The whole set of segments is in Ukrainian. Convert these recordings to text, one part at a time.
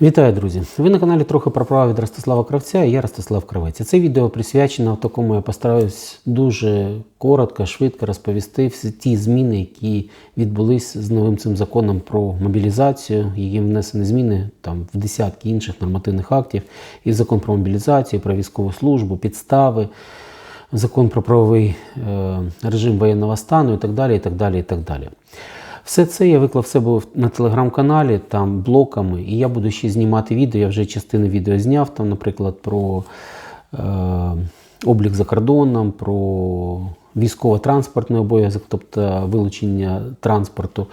Вітаю, друзі! Ви на каналі трохи про право від Ростислава Кравця і я Ростислав Кравець. Це відео присвячено такому, я постараюсь дуже коротко, швидко розповісти всі ті зміни, які відбулись з новим цим законом про мобілізацію. Її внесені зміни там в десятки інших нормативних актів. І закон про мобілізацію, про військову службу, підстави, закон про правовий е, режим воєнного стану і так далі. і так далі, і так далі. Все це я виклав себе на телеграм-каналі, там блоками, і я буду ще знімати відео. Я вже частину відео зняв, там, наприклад, про е, облік за кордоном, про військово-транспортний обов'язок, тобто вилучення транспорту.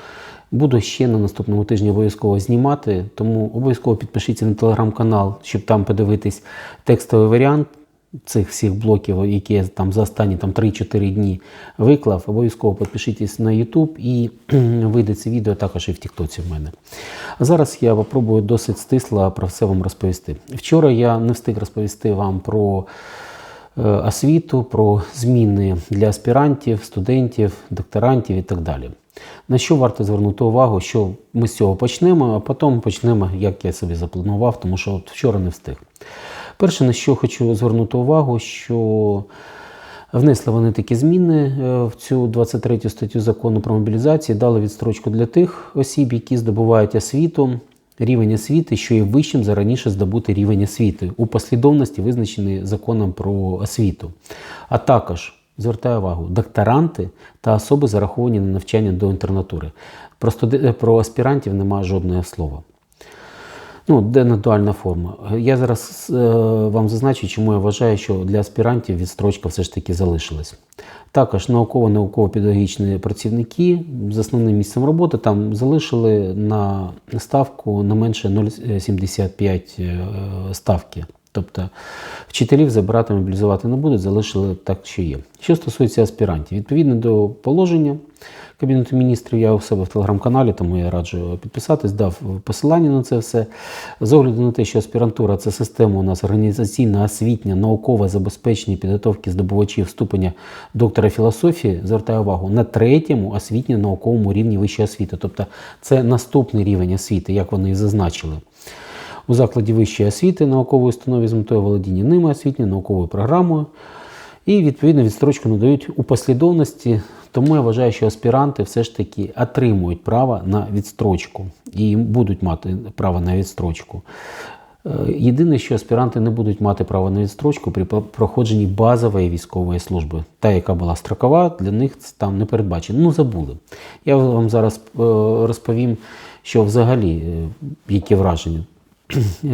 Буду ще на наступному тижні обов'язково знімати, тому обов'язково підпишіться на телеграм-канал, щоб там подивитись текстовий варіант цих всіх блоків, які я там за останні там, 3-4 дні виклав. Обов'язково підпишіться на YouTube і вийде це відео також і в Тіктоці в мене. А зараз я попробую досить стисло про все вам розповісти. Вчора я не встиг розповісти вам про е, освіту, про зміни для аспірантів, студентів, докторантів і так далі. На що варто звернути увагу, що ми з цього почнемо, а потім почнемо, як я собі запланував, тому що от вчора не встиг. Перше, на що хочу звернути увагу, що внесли вони такі зміни е, в цю 23 статтю закону про мобілізацію, дали відстрочку для тих осіб, які здобувають освіту, рівень освіти, що є вищим за раніше здобути рівень освіти у послідовності, визначений законом про освіту. А також Звертаю увагу, докторанти та особи зараховані на навчання до інтернатури. Про, студ... про аспірантів немає жодного слова. Ну, де не форма. Я зараз е, вам зазначу, чому я вважаю, що для аспірантів відстрочка все ж таки залишилась. Також науково-науково-педагогічні працівники з основним місцем роботи там залишили на ставку не менше 0,75 е, ставки. Тобто вчителів забирати, мобілізувати не будуть, залишили так, що є. Що стосується аспірантів, відповідно до положення Кабінету міністрів, я у себе в телеграм-каналі, тому я раджу підписатись, дав посилання на це все. З огляду на те, що аспірантура це система у нас організаційна, освітня, наукова забезпечення підготовки здобувачів ступеня доктора філософії, звертаю увагу на третьому освітньо-науковому рівні вищої освіти. Тобто це наступний рівень освіти, як вони і зазначили у закладі вищої освіти наукової установи з метою володіння ними освітньою науковою програмою. І відповідно відстрочку надають у послідовності. Тому я вважаю, що аспіранти все ж таки отримують право на відстрочку і будуть мати право на відстрочку. Е, єдине, що аспіранти не будуть мати право на відстрочку при проходженні базової військової служби. Та, яка була строкова, для них там не передбачено. Ну, забули. Я вам зараз е, розповім, що взагалі е, які враження.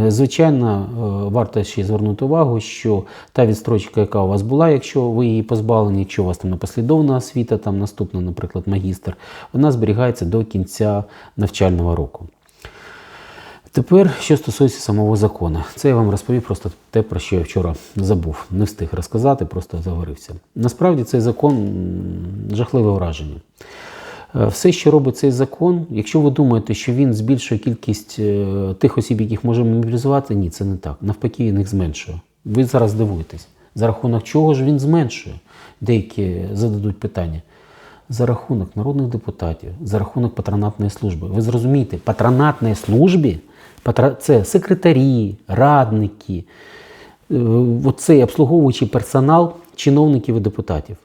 Звичайно, варто ще звернути увагу, що та відстрочка, яка у вас була, якщо ви її позбавлені, якщо у вас там непослідовна освіта, там наступна, наприклад, магістр, вона зберігається до кінця навчального року. Тепер, що стосується самого закону, це я вам розповів просто те, про що я вчора забув, не встиг розказати, просто заговорився. Насправді цей закон жахливе враження. Е, все, що робить цей закон, якщо ви думаєте, що він збільшує кількість е, тих осіб, яких можемо мобілізувати, ні, це не так. Навпаки, він їх зменшує. Ви зараз дивуєтесь, за рахунок чого ж він зменшує? Деякі зададуть питання. За рахунок народних депутатів, за рахунок патронатної служби. Ви зрозумієте, патронатної службі це секретарі, радники, е, оцей обслуговуючий персонал чиновників і депутатів.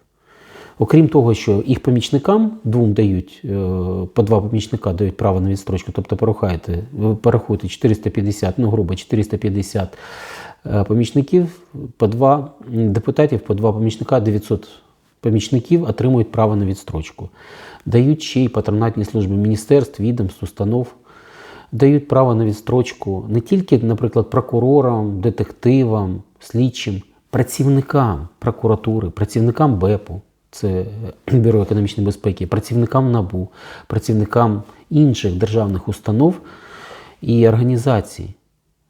Окрім того, що їх помічникам двом дають, е, по два помічника дають право на відстрочку, тобто порахуєте, ви порахуєте 450, ну грубо 450 е, помічників, по два депутатів, по два помічника, 900 помічників отримують право на відстрочку. Дають ще й патронатні служби міністерств, відомств, установ. Дають право на відстрочку не тільки, наприклад, прокурорам, детективам, слідчим, працівникам прокуратури, працівникам БЕПу це Бюро економічної безпеки, працівникам НАБУ, працівникам інших державних установ і організацій.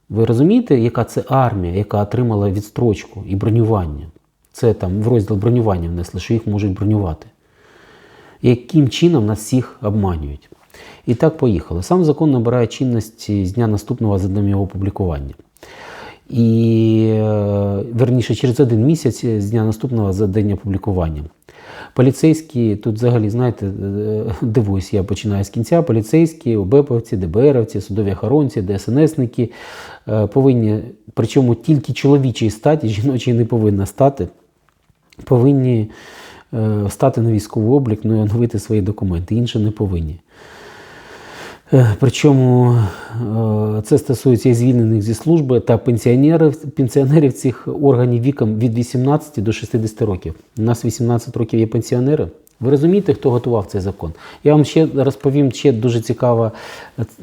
Ви розумієте, яка це армія, яка отримала відстрочку і бронювання? Це там в розділ бронювання внесли, що їх можуть бронювати. Яким чином нас всіх обманюють? І так поїхали. Сам закон набирає чинності з дня наступного за днем його опублікування. І е, верніше через один місяць з дня наступного за день опублікування. Поліцейські тут взагалі, знаєте, е, дивуюсь, я починаю з кінця. Поліцейські, ОБЕПовці, ДБРовці, судові охоронці, ДСНСники е, повинні, причому тільки чоловічої статі, жіночої не повинна стати, повинні е, стати на військовий облік, ну і оновити свої документи. Інші не повинні. Е, Причому е, це стосується і звільнених зі служби та пенсіонерів, пенсіонерів цих органів віком від 18 до 60 років. У нас 18 років є пенсіонери. Ви розумієте, хто готував цей закон? Я вам ще розповім ще дуже цікава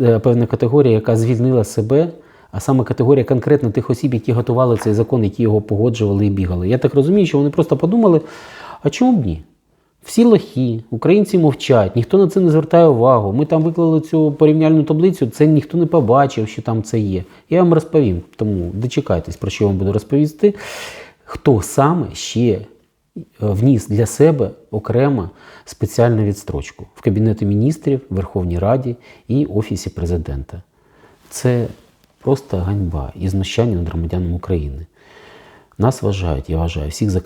е, певна категорія, яка звільнила себе, а саме категорія конкретно тих осіб, які готували цей закон, які його погоджували і бігали. Я так розумію, що вони просто подумали, а чому б ні? Всі лохи, українці мовчать, ніхто на це не звертає увагу. Ми там виклали цю порівняльну таблицю, це ніхто не побачив, що там це є. Я вам розповім, тому дочекайтесь, про що я вам буду розповісти. Хто саме ще е, вніс для себе окремо спеціальну відстрочку в Кабінеті міністрів, Верховній Раді і Офісі президента. Це просто ганьба і знущання над громадянами України. Нас вважають, я вважаю, всіх за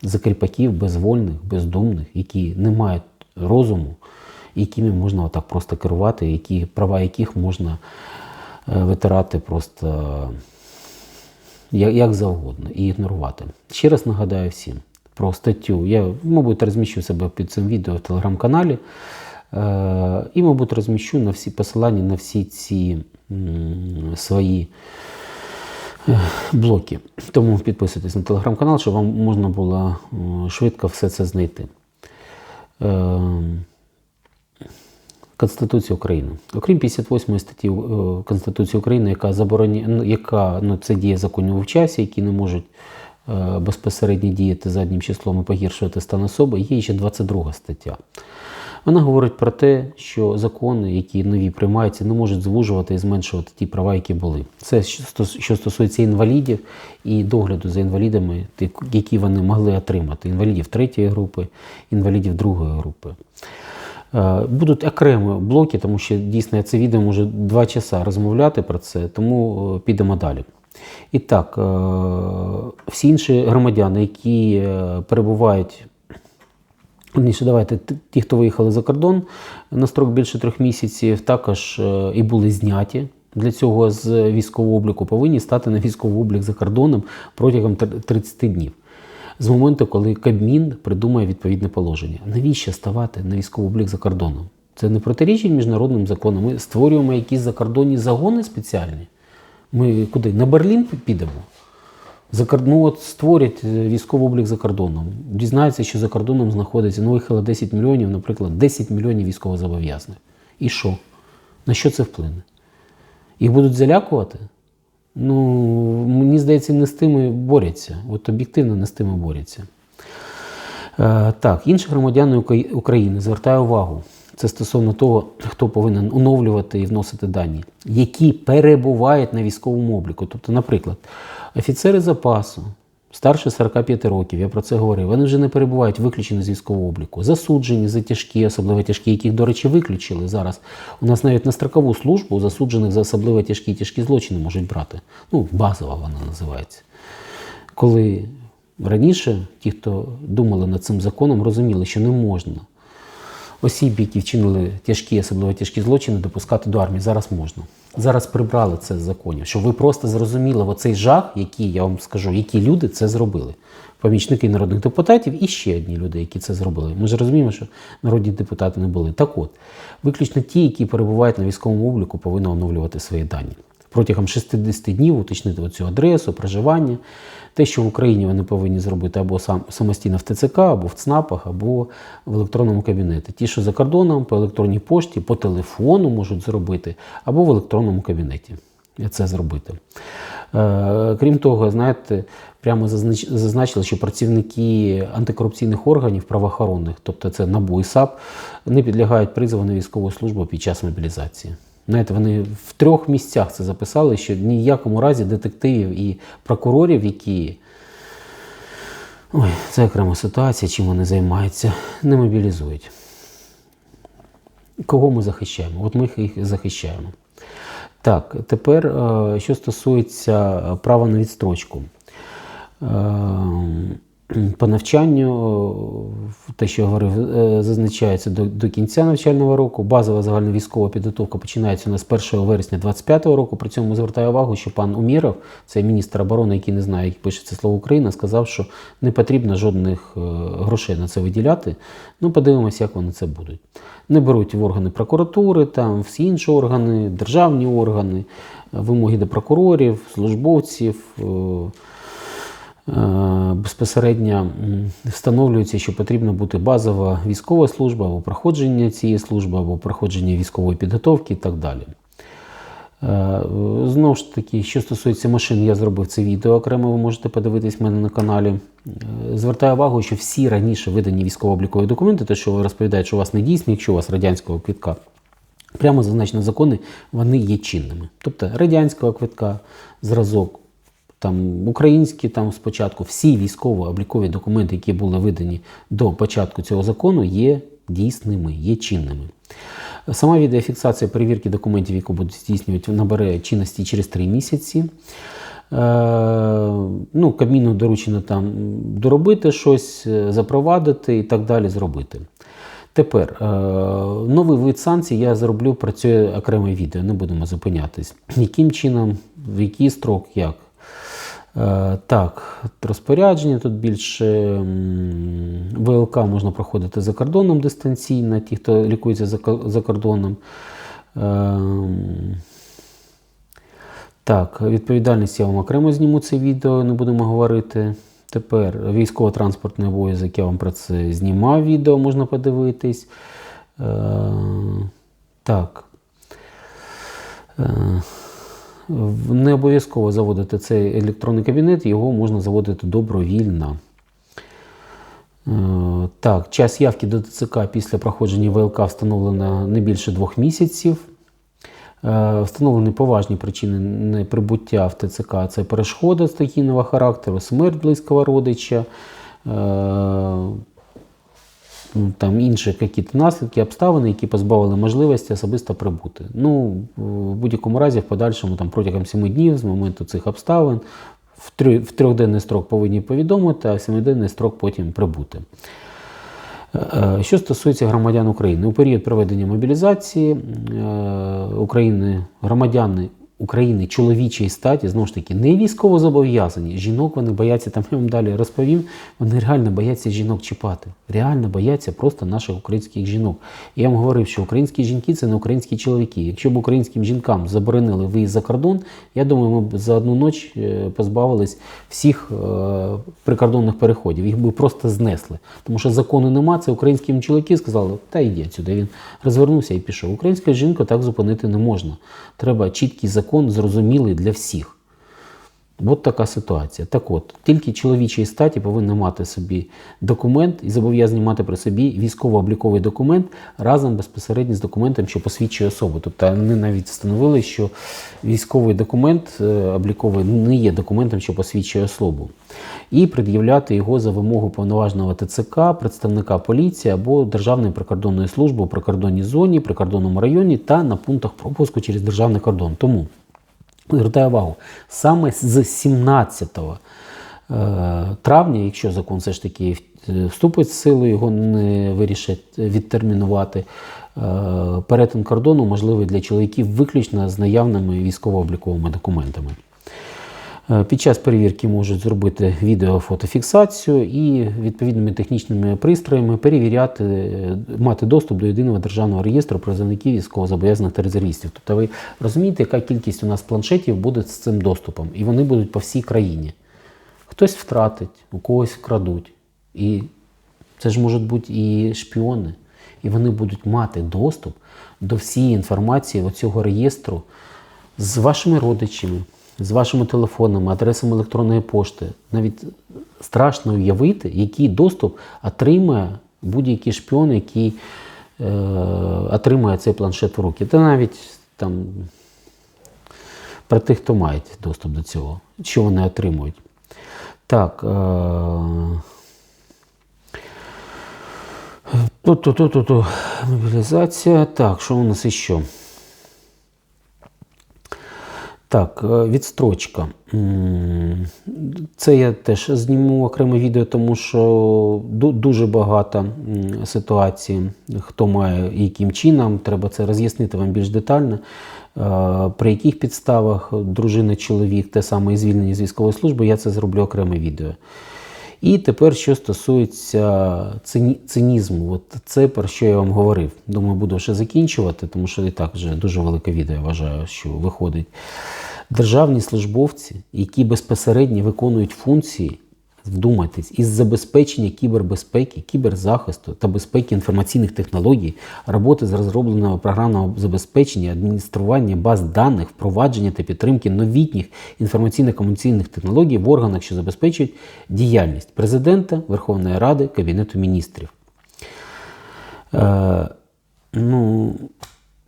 кріпаків. За кріпаків безвольних, бездумних, які не мають розуму, якими можна отак просто керувати, які, права яких можна е, витирати просто як, як завгодно і ігнорувати. Ще раз нагадаю всім про статтю. Я, мабуть, розміщу себе під цим відео в телеграм-каналі. Е, і, мабуть, розміщу на всі посилання на всі ці свої блоки. Тому підписуйтесь на телеграм-канал, щоб вам можна було е, швидко все це знайти. Е, Конституція України. Окрім 58 статті е, Конституції України, яка забороняє, ну, яка ну, це діє законів в часі, які не можуть безпосередньо діяти заднім числом і погіршувати стан особи, є ще 22 стаття. Вона говорить про те, що закони, які нові приймаються, не можуть звужувати і зменшувати ті права, які були. Це що стосується інвалідів і догляду за інвалідами, які вони могли отримати. Інвалідів третьої групи, інвалідів другої групи. Е, Будуть окремі блоки, тому що дійсно я це відео можу два часа розмовляти про це, тому е, підемо далі. І так, е, всі інші громадяни, які перебувають Вірніше, давайте ті, хто виїхали за кордон на строк більше трьох місяців, також е, і були зняті для цього з військового обліку, повинні стати на військовий облік за кордоном протягом тр- 30 днів. З моменту, коли Кабмін придумає відповідне положення. Навіщо ставати на військовий облік за кордоном? Це не протирічить міжнародним законам. Ми створюємо якісь закордонні загони спеціальні. Ми куди? На Берлін підемо? Ну, от створять е, військовий облік за кордоном. Дізнаються, що за кордоном знаходиться, ну, виїхало 10 мільйонів, наприклад, 10 мільйонів військовозобов'язаних. І що? На що це вплине? Їх будуть залякувати? Ну, мені здається, не з тими борються. От об'єктивно не з тими борються. Е, Так, інші громадяни України звертаю увагу. Це стосовно того, хто повинен оновлювати і вносити дані, які перебувають на військовому обліку. Тобто, наприклад, офіцери запасу, старше 45 років, я про це говорив, вони вже не перебувають виключені з військового обліку. Засуджені за тяжкі, особливо тяжкі, яких, до речі, виключили зараз. У нас навіть на строкову службу засуджених за особливо тяжкі тяжкі злочини можуть брати. Ну, базова вона називається коли раніше ті, хто думали над цим законом, розуміли, що не можна осіб, які вчинили тяжкі, особливо тяжкі злочини, допускати до армії. Зараз можна. Зараз прибрали це з законів, щоб ви просто зрозуміли оцей жах, який я вам скажу, які люди це зробили. Помічники народних депутатів і ще одні люди, які це зробили. Ми ж розуміємо, що народні депутати не були. Так от, виключно ті, які перебувають на військовому обліку, повинні оновлювати свої дані. Протягом 60 днів уточнити оцю адресу, проживання. Те, що в Україні вони повинні зробити або сам, самостійно в ТЦК, або в ЦНАПах, або в електронному кабінеті. Ті, що за кордоном, по електронній пошті, по телефону можуть зробити, або в електронному кабінеті це зробити. Е, крім того, знаєте, прямо зазнач- зазначили, що працівники антикорупційних органів правоохоронних, тобто це НАБУ і САП, не підлягають призову на військову службу під час мобілізації. Знаєте, вони в трьох місцях це записали, що в якому разі детективів і прокурорів, які ой, це окрема ситуація, чим вони займаються, не мобілізують. Кого ми захищаємо? От ми їх захищаємо. Так, тепер, е, що стосується права на відстрочку. Е, По навчанню, те, що я говорив, е, зазначається до, до кінця навчального року. Базова загальновійськова підготовка починається у нас 1 вересня 2025 року. При цьому звертаю увагу, що пан Уміров, це міністр оборони, який не знає, як пишеться слово Україна, сказав, що не потрібно жодних е, грошей на це виділяти. Ну, подивимося, як вони це будуть. Не беруть в органи прокуратури, там всі інші органи, державні органи, е, вимоги до прокурорів, службовців. Е, безпосередньо встановлюється, що потрібна бути базова військова служба або проходження цієї служби, або проходження військової підготовки і так далі. Е, Знову ж таки, що стосується машин, я зробив це відео окремо, ви можете подивитись в мене на каналі. Е, Звертаю увагу, що всі раніше видані військово-облікові документи, те, що ви розповідаєте, що у вас не дійсні, якщо у вас радянського квитка, прямо зазначені закони, вони є чинними. Тобто радянського квитка, зразок, там українські там спочатку, всі військово-облікові документи, які були видані до початку цього закону, є дійсними, є чинними. Сама відеофіксація перевірки документів, яку будуть здійснювати, набере чинності через 3 місяці. Е, ну, Кабміну доручено там доробити щось, е, запровадити і так далі зробити. Тепер е, новий вид санкцій я зроблю про це окреме відео, не будемо зупинятись. Яким чином, в який строк, як. Е, Так, розпорядження тут більше ВЛК можна проходити за кордоном дистанційно, ті, хто лікується за кордоном. Ем, Так, відповідальність я вам окремо зніму це відео, не будемо говорити. Тепер військово-транспортний обов'язок, я вам про це знімав відео, можна подивитись. Е, Так. Не обов'язково заводити цей електронний кабінет, його можна заводити добровільно. Е, Так, час явки до ТЦК після проходження ВЛК встановлено не більше двох місяців. Е, Встановлені поважні причини неприбуття в ТЦК це перешкода стихійного характеру, смерть близького родича, е, там інші якісь наслідки, обставини, які позбавили можливості особисто прибути. Ну, в будь-якому разі, в подальшому, там, протягом 7 днів з моменту цих обставин, в, три, в трьохденний строк повинні повідомити, а в семиденний строк потім прибути. Е, Що стосується громадян України, у період проведення мобілізації е, України громадяни України чоловічої статі, знову ж таки, не військово зобов'язані. Жінок вони бояться, там я вам далі розповім, вони реально бояться жінок чіпати. Реально бояться просто наших українських жінок. Я вам говорив, що українські жінки це не українські чоловіки. Якщо б українським жінкам заборонили виїзд за кордон, я думаю, ми б за одну ніч е, позбавились всіх е, прикордонних переходів. Їх би просто знесли. Тому що закону нема, це українські чоловіки сказали, та йди сюди. Він розвернувся і пішов. Українська жінка так зупинити не можна. Треба чіткий закон, зрозумілий для всіх. От така ситуація. Так от, тільки чоловічої статі повинні мати собі документ і зобов'язані мати при собі військово-обліковий документ разом безпосередньо з документом, що посвідчує особу. Тобто вони навіть встановили, що військовий документ е, обліковий не є документом, що посвідчує особу. І пред'являти його за вимогу повноважного ТЦК, представника поліції або Державної прикордонної служби у прикордонній зоні, прикордонному районі та на пунктах пропуску через державний кордон. Тому Звертаю увагу, саме з 17 е, травня, якщо закон все ж таки вступить в силу, його не вирішать відтермінувати, е, перетин кордону можливий для чоловіків виключно з наявними військово-обліковими документами. Е, Під час перевірки можуть зробити відео-фотофіксацію і відповідними технічними пристроями перевіряти, е, мати доступ до єдиного державного реєстру призовників військовозобов'язаних та резервістів. Тобто ви розумієте, яка кількість у нас планшетів буде з цим доступом, і вони будуть по всій країні. Хтось втратить, у когось вкрадуть. І це ж можуть бути і шпіони. І вони будуть мати доступ до всієї інформації оцього реєстру з вашими родичами, з вашими телефонами, адресами електронної пошти. Навіть страшно уявити, який доступ отримає будь-який шпіон, який е, отримає цей планшет в руки. Та навіть там про тих, хто має доступ до цього, що вони отримують. Так. Е, Ту-ту-ту-ту-ту. Мобілізація. Так, що у нас ще? Так, е, відстрочка. Це я теж зніму окреме відео, тому що дуже багато ситуацій, хто має і яким чином, треба це роз'яснити вам більш детально. Е, При яких підставах дружина, чоловік, те саме і звільнення з військової служби, я це зроблю окреме відео. І тепер, що стосується цині- цинізму, от це про що я вам говорив. Думаю, буду ще закінчувати, тому що і так вже дуже велике відео, вважаю, що виходить. Державні службовці, які безпосередньо виконують функції, вдумайтесь, із забезпечення кібербезпеки, кіберзахисту та безпеки інформаційних технологій, роботи з розробленого програмного забезпечення, адміністрування баз даних, впровадження та підтримки новітніх інформаційно-комунікаційних технологій в органах, що забезпечують діяльність президента, Верховної Ради, Кабінету міністрів. Е, ну,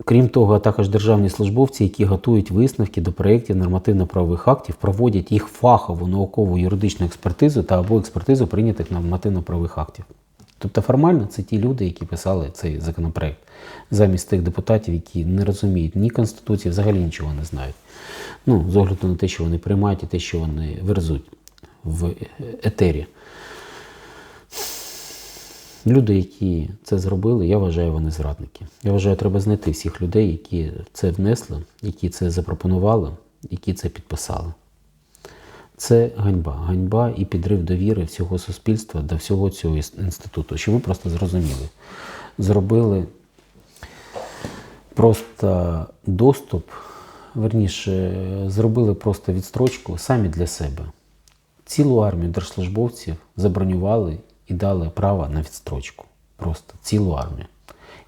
крім того, а також державні службовці, які готують висновки до проєктів нормативно-правових актів, проводять їх фахову наукову юридичну експертизу та або експертизу прийнятих нормативно-правових актів. Тобто формально це ті люди, які писали цей законопроект, замість тих депутатів, які не розуміють ні Конституції, взагалі нічого не знають. Ну, з огляду на те, що вони приймають і те, що вони верзуть в етері. Люди, які це зробили, я вважаю, вони зрадники. Я вважаю, треба знайти всіх людей, які це внесли, які це запропонували, які це підписали. Це ганьба. Ганьба і підрив довіри всього суспільства до всього цього інституту. Що ви просто зрозуміли. Зробили просто доступ, верніше, зробили просто відстрочку самі для себе. Цілу армію держслужбовців забронювали і дали право на відстрочку. Просто цілу армію.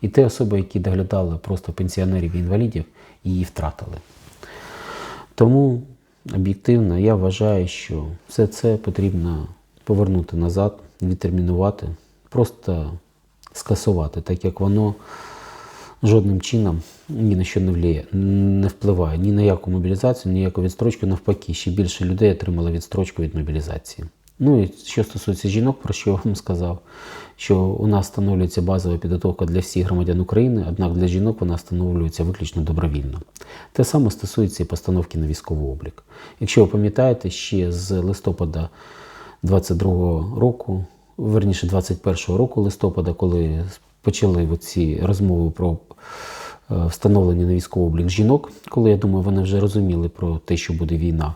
І ті особи, які доглядали просто пенсіонерів і інвалідів, її втратили. Тому об'єктивно я вважаю, що все це потрібно повернути назад, відтермінувати, просто скасувати, так як воно жодним чином ні на що не вліє, не впливає ні на яку мобілізацію, ні на яку відстрочку. Навпаки, ще більше людей отримали відстрочку від мобілізації. Ну і що стосується жінок, про що я вам сказав, що у нас встановлюється базова підготовка для всіх громадян України, однак для жінок вона встановлюється виключно добровільно. Те саме стосується і постановки на військовий облік. Якщо ви пам'ятаєте, ще з листопада 22 року, верніше 21-го року листопада, коли почали ці розмови про е, встановлення на військовий облік жінок, коли я думаю, вони вже розуміли про те, що буде війна.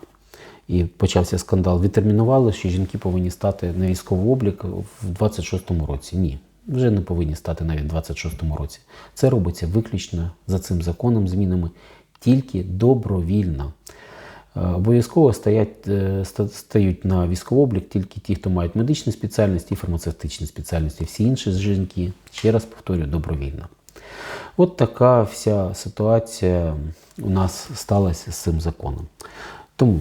І почався скандал. Відтермінували, що жінки повинні стати на військовий облік в 26-му році. Ні, вже не повинні стати навіть в 26-му році. Це робиться виключно за цим законом, змінами, тільки добровільно. Е, Обов'язково е, ста- стають на військовий облік тільки ті, хто мають медичні спеціальності фармацевтичні спеціальності. Всі інші жінки, ще раз повторюю, добровільно. От така вся ситуація у нас сталася з цим законом. Тому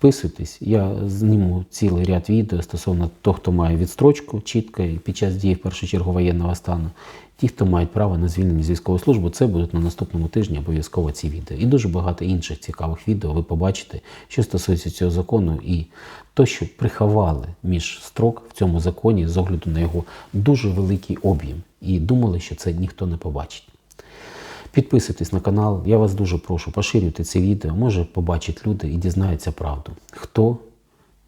Підписуйтесь, я зніму цілий ряд відео стосовно того, хто має відстрочку чітко і під час дії в першу чергу воєнного стану. Ті, хто мають право на звільнення з військової служби, це будуть на наступному тижні обов'язково ці відео. І дуже багато інших цікавих відео ви побачите, що стосується цього закону, і то, що приховали між строк в цьому законі з огляду на його дуже великий об'єм. І думали, що це ніхто не побачить. Підписуйтесь на канал. Я вас дуже прошу, поширюйте це відео. Може побачать люди і дізнаються правду. Хто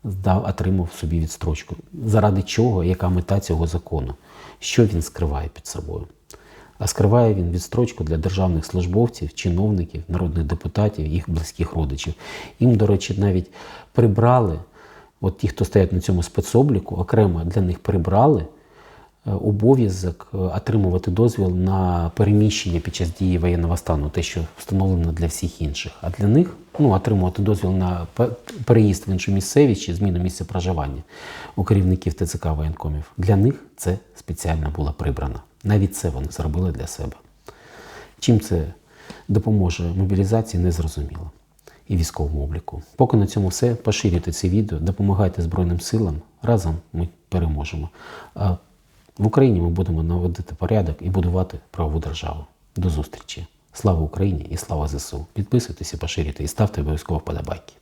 здав, отримав собі відстрочку? Заради чого, яка мета цього закону? Що він скриває під собою? А скриває він відстрочку для державних службовців, чиновників, народних депутатів, їх близьких родичів. Їм, до речі, навіть прибрали, от ті, хто стоять на цьому спецобліку, окремо для них прибрали обов'язок е, отримувати дозвіл на переміщення під час дії воєнного стану, те, що встановлено для всіх інших. А для них ну, отримувати дозвіл на переїзд в іншу місцевість чи зміну місця проживання у керівників ТЦК воєнкомів. Для них це спеціально було прибрано. Навіть це вони зробили для себе. Чим це допоможе мобілізації, не зрозуміло. І військовому обліку. Поки на цьому все. Поширюйте це відео, допомагайте Збройним силам. Разом ми переможемо. В Україні ми будемо наводити порядок і будувати правову державу. До зустрічі! Слава Україні і слава ЗСУ! Підписуйтесь, поширюйте і ставте обов'язково вподобайки.